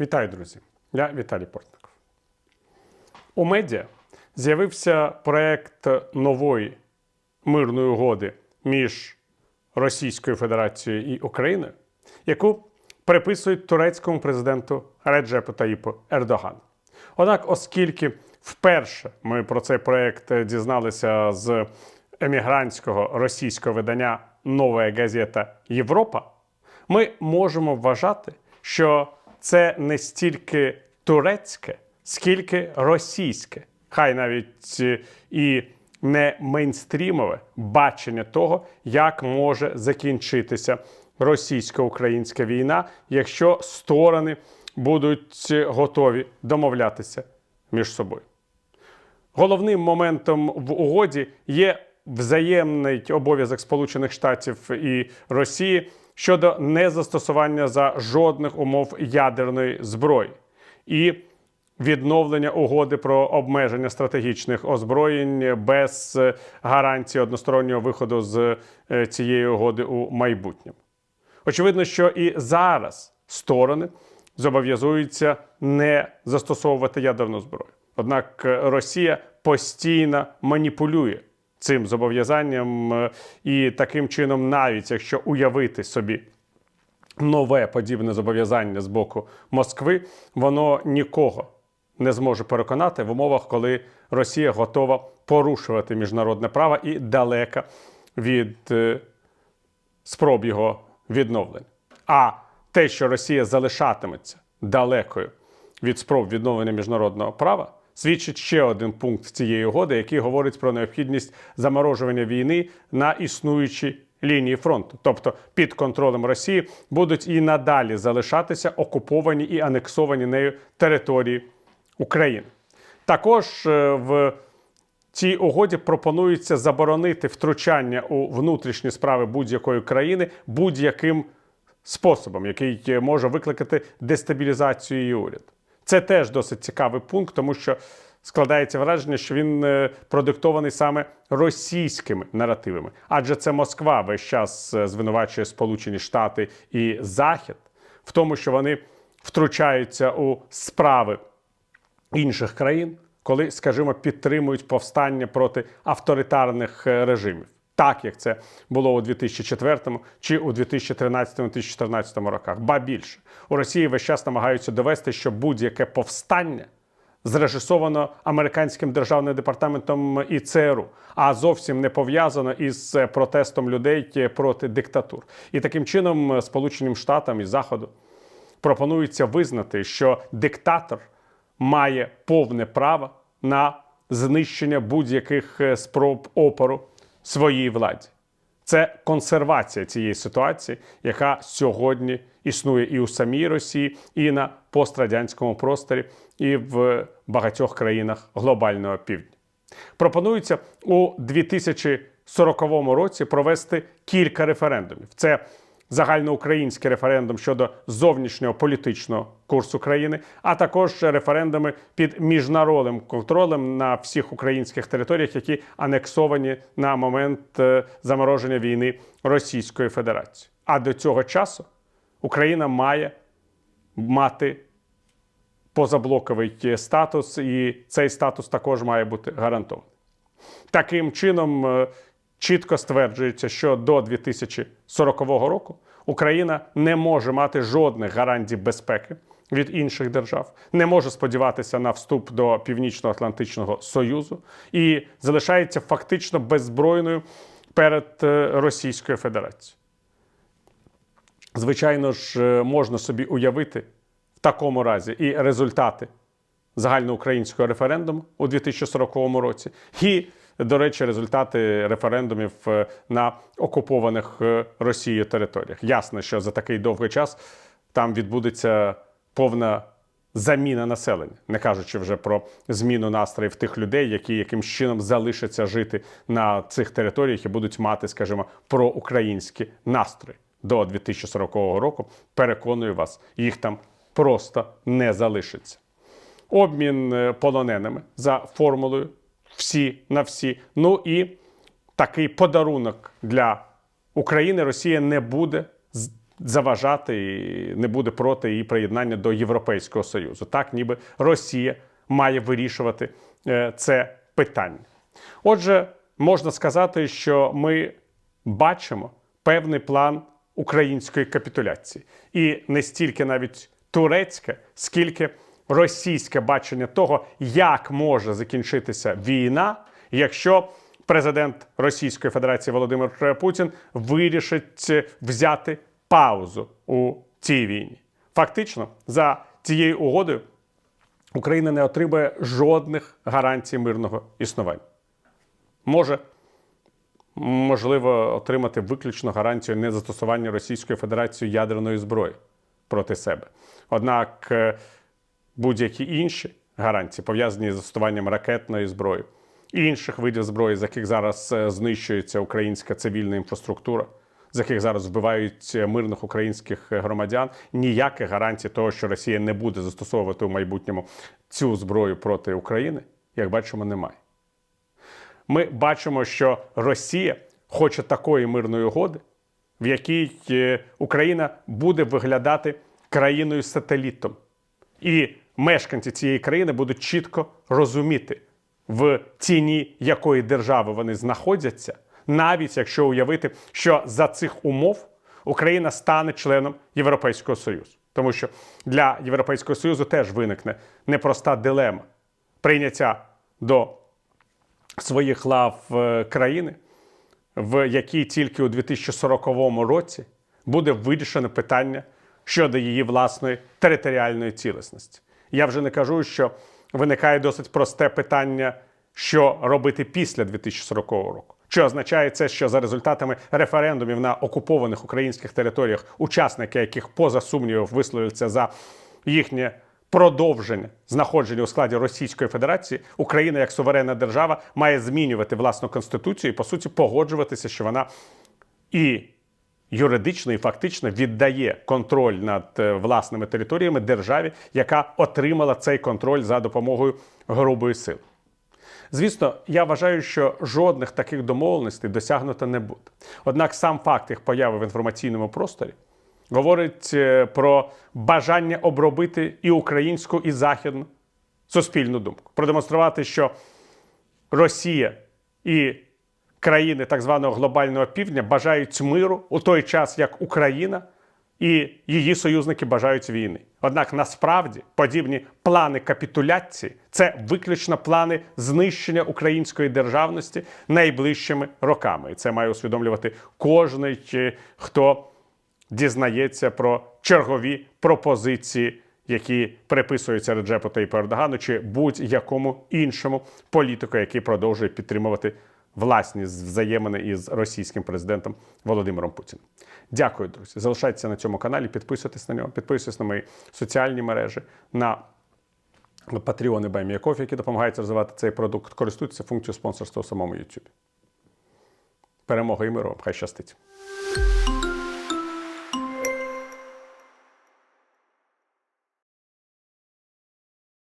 Вітаю, друзі! Я Віталій Портников. У медіа з'явився проект нової мирної угоди між Російською Федерацією і Україною, яку приписують турецькому президенту Реджепу Таїпу Ердогану. Однак, оскільки вперше ми про цей проект дізналися з емігрантського російського видання Нова газета Європа, ми можемо вважати, що це не стільки турецьке, скільки російське, хай навіть е, і не мейнстрімове бачення того, як може закінчитися російсько-українська війна, якщо сторони будуть готові домовлятися між собою. Головним моментом в угоді є взаємний обов'язок Сполучених Штатів і Росії щодо незастосування за жодних умов ядерної зброї і відновлення угоди про обмеження стратегічних озброєнь без е, гарантії одностороннього виходу з е, цієї угоди у майбутньому. Очевидно, що і зараз сторони зобов'язуються не застосовувати ядерну зброю. Однак е, Росія постійно маніпулює цим зобов'язанням, е, і таким чином, навіть якщо уявити собі нове подібне зобов'язання з боку Москви, воно нікого не зможе переконати в умовах, коли Росія готова порушувати міжнародне право і далека від е, спроб його відновлення. А те, що Росія залишатиметься далекою від спроб відновлення міжнародного права, свідчить ще один пункт цієї угоди, який говорить про необхідність заморожування війни на існуючій лінії фронту. Тобто під контролем Росії будуть і надалі залишатися окуповані і анексовані нею території України. Також е, в цій угоді пропонується заборонити втручання у внутрішні справи будь-якої країни будь-яким способом, який е, може викликати дестабілізацію її уряду. Це теж досить цікавий пункт, тому що складається враження, що він е, продиктований саме російськими наративами, адже це Москва весь час е, звинувачує Сполучені Штати і Захід в тому, що вони втручаються у справи інших країн, коли, скажімо, підтримують повстання проти авторитарних е, режимів, так як це було у 2004 чи у 2013-2014 роках. Ба більше у Росії весь час намагаються довести, що будь-яке повстання зрежисовано американським державним департаментом і ЦРУ, а зовсім не пов'язано із е, протестом людей проти диктатур. І таким чином е, Сполученим Штатам і Заходу пропонується визнати, що диктатор має повне право на знищення будь-яких е, спроб опору своїй владі. Це консервація цієї ситуації, яка сьогодні існує і у самій Росії, і на пострадянському просторі, і в багатьох країнах глобального півдня. Пропонується у 2040 році провести кілька референдумів. Це загальноукраїнський референдум щодо зовнішнього політичного курсу країни, а також референдуми під міжнародним контролем на всіх українських територіях, які анексовані на момент е, замороження війни Російської Федерації. А до цього часу Україна має мати позаблоковий статус, і цей статус також має бути гарантований. Таким чином, е, чітко стверджується, що до 2040 року Україна не може мати жодних гарантій безпеки від інших держав, не може сподіватися на вступ до Північно-Атлантичного Союзу і залишається фактично беззбройною перед е, Російською Федерацією. Звичайно ж, е, можна собі уявити в такому разі і результати загальноукраїнського референдуму у 2040 році, і, до речі, результати референдумів е, на окупованих е, Росією територіях. Ясно, що за такий довгий час там відбудеться повна. Заміна населення, не кажучи вже про зміну настроїв тих людей, які якимсь чином залишаться жити на цих територіях і будуть мати, скажімо, проукраїнські настрої до 2040 року. Переконую вас, їх там просто не залишиться. Обмін е, полоненими за формулою всі на всі. Ну і такий подарунок для України Росія не буде заважати і не буде проти її приєднання до Європейського Союзу. Так, ніби Росія має вирішувати е, це питання. Отже, можна сказати, що ми бачимо певний план української капітуляції, і не стільки навіть турецьке, скільки російське бачення того, як може закінчитися війна, якщо президент Російської Федерації Володимир Путін вирішить взяти паузу у цій війні. Фактично, за цією угодою Україна не отримує жодних гарантій мирного існування. Може, можливо, отримати виключно гарантію незастосування Російською Федерацією ядерної зброї проти себе. Однак е, будь-які інші гарантії, пов'язані з застосуванням ракетної зброї, і інших видів зброї, з яких зараз е, знищується українська цивільна інфраструктура, з яких зараз вбивають е, мирних українських е, громадян, ніяких гарантій того, що Росія не буде застосовувати в майбутньому цю зброю проти України, як бачимо, немає. Ми бачимо, що Росія хоче такої мирної угоди, в якій Україна буде виглядати країною сателітом. І мешканці цієї країни будуть чітко розуміти, в тіні якої держави вони знаходяться, навіть якщо уявити, що за цих умов Україна стане членом Європейського Союзу. Тому що для Європейського Союзу теж виникне непроста дилема прийняття до своїх лав е, країни, в якій тільки у 2040 році буде вирішено питання щодо її власної територіальної цілісності. Я вже не кажу, що виникає досить просте питання, що робити після 2040 року. Що означає це, що за результатами референдумів на окупованих українських територіях, учасники яких поза сумнівів висловляться за їхнє продовження знаходження у складі Російської Федерації, Україна як суверенна держава має змінювати власну конституцію і по суті погоджуватися, що вона і юридично і фактично віддає контроль над е, власними територіями державі, яка отримала цей контроль за допомогою грубої сили. Звісно, я вважаю, що жодних таких домовленостей досягнуто не буде. Однак сам факт їх появи в інформаційному просторі говорить е, про бажання обробити і українську, і західну суспільну думку, продемонструвати, що Росія і країни так званого глобального півдня бажають миру у той час, як Україна і її союзники бажають війни. Однак насправді подібні плани капітуляції це виключно плани знищення української державності найближчими роками. І це має усвідомлювати е, хто дізнається про чергові пропозиції, які приписуються Реджепу Таїпу Ердогану чи будь-якому іншому політику, який продовжує підтримувати власні взаємини із російським президентом Володимиром Путіним. Дякую, друзі. Залишайтеся на цьому каналі, підписуйтесь на нього, підписуйтесь на мої соціальні мережі. на Patreon і які допомагають розвивати цей продукт, користуйтеся функцією спонсорства у самому YouTube. Перемога і миру хай щастить!